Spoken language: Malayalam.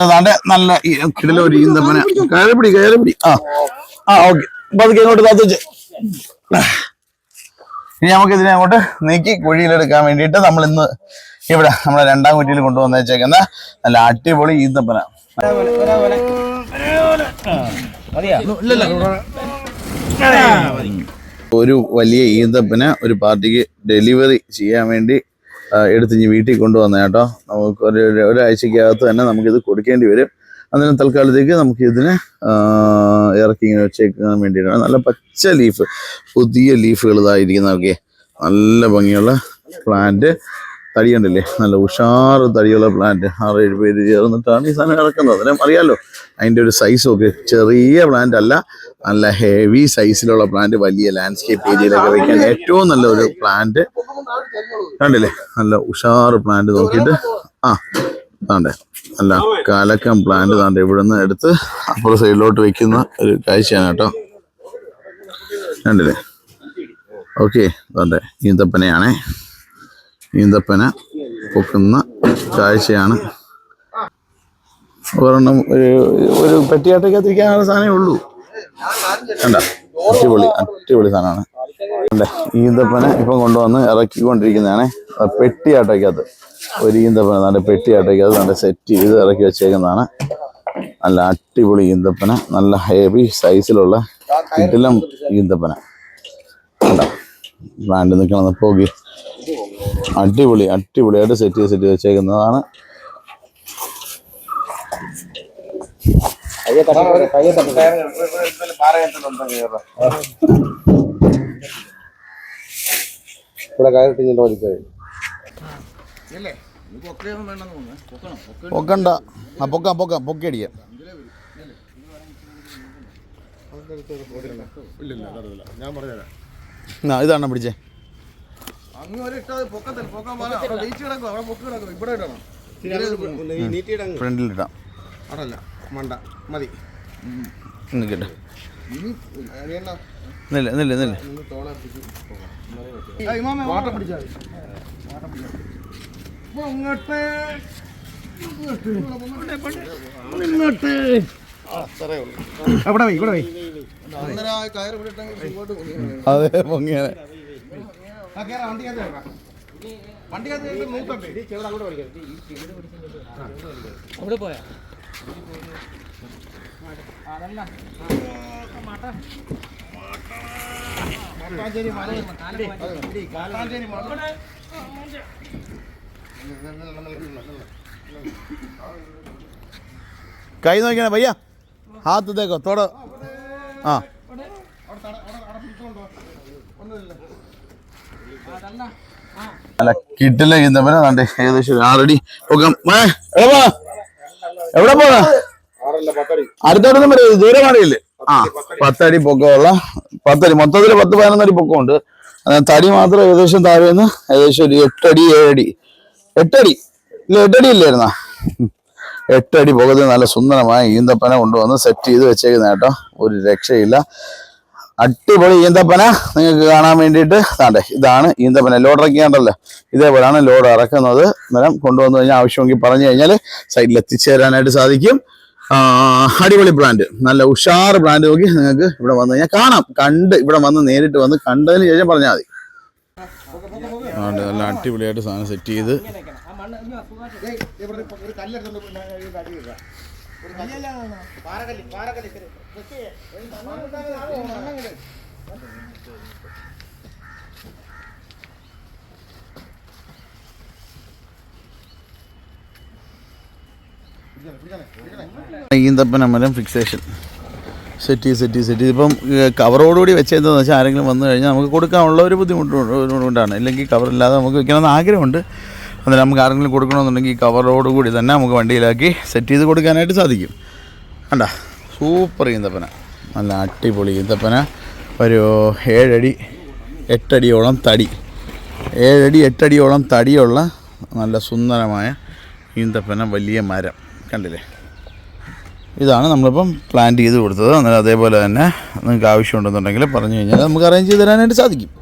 അതാണ്ട് നല്ല കിടലൊരു ഈന്തപ്പന കയറിപ്പിടി കയറിപ്പിടി ആ. ആ ഓക്കെ. പതുക്കെ ഇങ്ങോട്ട് താത്തു വെച്ച്. ഇനി നമുക്ക് ഇതിനെ അങ്ങോട്ട് നീക്കി കുഴിയിലെടുക്കാൻ വേണ്ടിയിട്ട് നമ്മൾ ഇന്ന് ഇവിടെ നമ്മളെ രണ്ടാം കുറ്റിയിൽ കൊണ്ടുവന്നേച്ചേക്കുന്ന നല്ല അടിപൊളി ഈന്തപ്പന. ഒരു വലിയ ഈന്തപ്പന ഒരു പാർട്ടിക്ക് ഡെലിവറി ചെയ്യാൻ വേണ്ടി എടുത്ത് ഇനി വീട്ടിൽ കൊണ്ടുവന്ന കേട്ടോ. നമുക്ക് ഒരു ഒരു- ഒരാഴ്ചക്കകത്ത് തന്നെ നമുക്കിത് കൊടുക്കേണ്ടി വരും. അന്നേരം തൽക്കാലത്തേക്ക് നമുക്ക് ഇതിനെ ഇറക്കി ഇങ്ങനെ വെച്ചേക്കാൻ വേണ്ടിയിട്ടാണ്. നല്ല പച്ച ലീഫ് പുതിയ ലീഫുകൾ ഇതായിരിക്കുന്ന ഓക്കെ നല്ല ഭംഗിയുള്ള പ്ലാന്റ് തടിയുണ്ടല്ലേ നല്ല ഉഷാറ് തടിയുള്ള പ്ലാന്റ് ആറ് ഏഴ് പേര് ചേർന്നിട്ടാണ് ഈ സാധനം ഇറക്കുന്നത്. അതിനും അറിയാലോ അതിന്റെ ഒരു സൈസ് ഒക്കെ ചെറിയ പ്ലാന്റ് അല്ല നല്ല ഹെവി സൈസിലുള്ള പ്ലാന്റ് വലിയ ലാൻഡ്സ്കേപ്പ് ഏരിയയിലൊക്കെ വെക്കാൻ ഏറ്റവും നല്ലൊരു പ്ലാന്റ് കണ്ടില്ലേ? നല്ല ഉഷാറ് പ്ലാന്റ് നോക്കിയിട്ട്. ആ താണ്ടേ നല്ല കാലക്കം പ്ലാന്റ് താണ്ട് ഇവിടെ നിന്ന് എടുത്ത് അപ്പുറ സൈഡിലോട്ട് വെക്കുന്ന ഒരു കാഴ്ചയാണ് കേട്ടോ. കണ്ടില്ലേ? ഓക്കെ താണ്ടേ ഈന്തപ്പനയാണേ. ഈന്തപ്പന പൊക്കുന്ന കാഴ്ചയാണ്. ഒരെണ്ണം ഒരു ഒരു പെട്ടിയാട്ടയ്ക്കകത്തിരിക്കാനുള്ള സാധനമേ ഉള്ളൂ. കണ്ട? അടിപൊളി അടിപൊളി സാധനമാണ്. കണ്ടേ? ഈന്തപ്പന ഇപ്പം കൊണ്ടുവന്ന് ഇറക്കിക്കൊണ്ടിരിക്കുന്നതാണ്. പെട്ടി ആട്ടയ്ക്കകത്ത് ഒരു ഈന്തപ്പന നല്ല പെട്ടി ആട്ടയ്ക്കകത്ത് നല്ല സെറ്റ് ചെയ്ത് ഇറക്കി വെച്ചേക്കുന്നതാണ്. നല്ല അടിപൊളി ഈന്തപ്പന നല്ല ഹെവി സൈസിലുള്ള കിടിലം ഈന്തപ്പന. കണ്ടോ? ബ്രാൻഡ് നിൽക്കണം പോകി. അടിപൊളി അടിപൊളിയായിട്ട് സെറ്റ് ചെയ്ത് സെറ്റ് ഇവിടെ. കയറിട്ട് പൊക്കണ്ട. ആ പൊക്കാം പൊക്കാം. പൊക്കി അടിക്കാം. ഇതാണ് പിടിച്ചേ? അങ്ങ് അവിടെ അവിടെ മണ്ട. മതി. നിൽക്കട്ടെ. നില്ല നില്ല നില്ല. അവിടെ പോയി ഇവിടെ പോയി. അതെ പൊങ്ങിയാനെ ആ, കേറാം, വണ്ടിക്കകത്ത് കൈ നോക്കണേ പയ്യ. ഹാത്തേക്കോ തോട. ആ. അല്ല കിട്ടില്ല ഇന്നവനെ ഏകദേശം ആൾറെഡി ഏ, എവിടെ പത്തടി. അടുത്തോട്ടൊന്നും വരെ ദൂരെ മാറിയില്ലേ? ആ പത്തടി പൊക്കമുള്ള പത്തടി. മൊത്തത്തിൽ പത്ത് പതിനൊന്നടി പൊക്കമുണ്ട്. തടി മാത്രം ഏകദേശം താഴെന്ന് ഏകദേശം ഒരു എട്ടടി ഏഴടി. എട്ടടി? ഇല്ല എട്ടടി ഇല്ലായിരുന്ന? എട്ടടി പൊക്കത്തിൽ നല്ല സുന്ദരമായ ഈന്തപ്പന കൊണ്ടുവന്ന് സെറ്റ് ചെയ്ത് വെച്ചേക്കുന്ന കേട്ടോ. ഒരു രക്ഷയില്ല. അടിപൊളി ഈന്തപ്പന നിങ്ങൾക്ക് കാണാൻ വേണ്ടിയിട്ട് താണ്ടേ ഇതാണ് ഈന്തപ്പന. ലോഡ് ഇറക്കിയാണ്ടല്ലോ ഇതേപോലെയാണ് ലോഡ് ഇറക്കുന്നത്. അന്നേരം കൊണ്ടുവന്നു കഴിഞ്ഞാൽ ആവശ്യമെങ്കിൽ പറഞ്ഞു കഴിഞ്ഞാൽ സൈഡിൽ എത്തിച്ചേരാനായിട്ട് സാധിക്കും. അടിപൊളി ബ്രാൻഡ് നല്ല ഉഷാർ ബ്രാൻഡ് നോക്കി നിങ്ങൾക്ക് ഇവിടെ വന്നു കഴിഞ്ഞാൽ കാണാം. കണ്ട് ഇവിടെ വന്ന് നേരിട്ട് വന്ന് കണ്ടതിന് ശേഷം പറഞ്ഞാൽ മതി. നല്ല അടിപൊളിയായിട്ട് സാധനം സെറ്റ് ചെയ്ത്. പാറകല്ല്, പാറകല്ല്. ഈന്തപ്പന മരം ഫിക്സേഷൻ സെറ്റ് സെറ്റ് സെറ്റ്. ഇപ്പം കവറോടുകൂടി വെച്ചതെന്ന് വെച്ചാൽ ആരെങ്കിലും വന്നു കഴിഞ്ഞാൽ നമുക്ക് കൊടുക്കാനുള്ള ഒരു ബുദ്ധിമുട്ട് കൊണ്ടാണ്. ഇല്ലെങ്കിൽ കവറില്ലാതെ നമുക്ക് വെക്കണമെന്ന് ആഗ്രഹമുണ്ട്. അന്നേരം നമുക്ക് ആരെങ്കിലും കൊടുക്കണമെന്നുണ്ടെങ്കിൽ ഈ കവറോട് കൂടി തന്നെ നമുക്ക് വണ്ടിയിലാക്കി സെറ്റ് ചെയ്ത് കൊടുക്കാനായിട്ട് സാധിക്കും. കണ്ട? സൂപ്പർ ഈന്തപ്പന. നല്ല അടിപൊളി ഈന്തപ്പന. ഒരു ഏഴടി എട്ടടിയോളം തടി. ഏഴടി എട്ടടിയോളം തടിയുള്ള നല്ല സുന്ദരമായ ഈന്തപ്പന വലിയ മരം. കണ്ടില്ലേ? ഇതാണ് നമ്മളിപ്പം പ്ലാൻ ചെയ്ത് കൊടുത്തത്. അന്നേരം അതേപോലെ തന്നെ നിങ്ങൾക്ക് ആവശ്യമുണ്ടെന്നുണ്ടെങ്കിൽ പറഞ്ഞു കഴിഞ്ഞാൽ നമുക്ക് അറേഞ്ച് ചെയ്ത് തരാനായിട്ട് സാധിക്കും.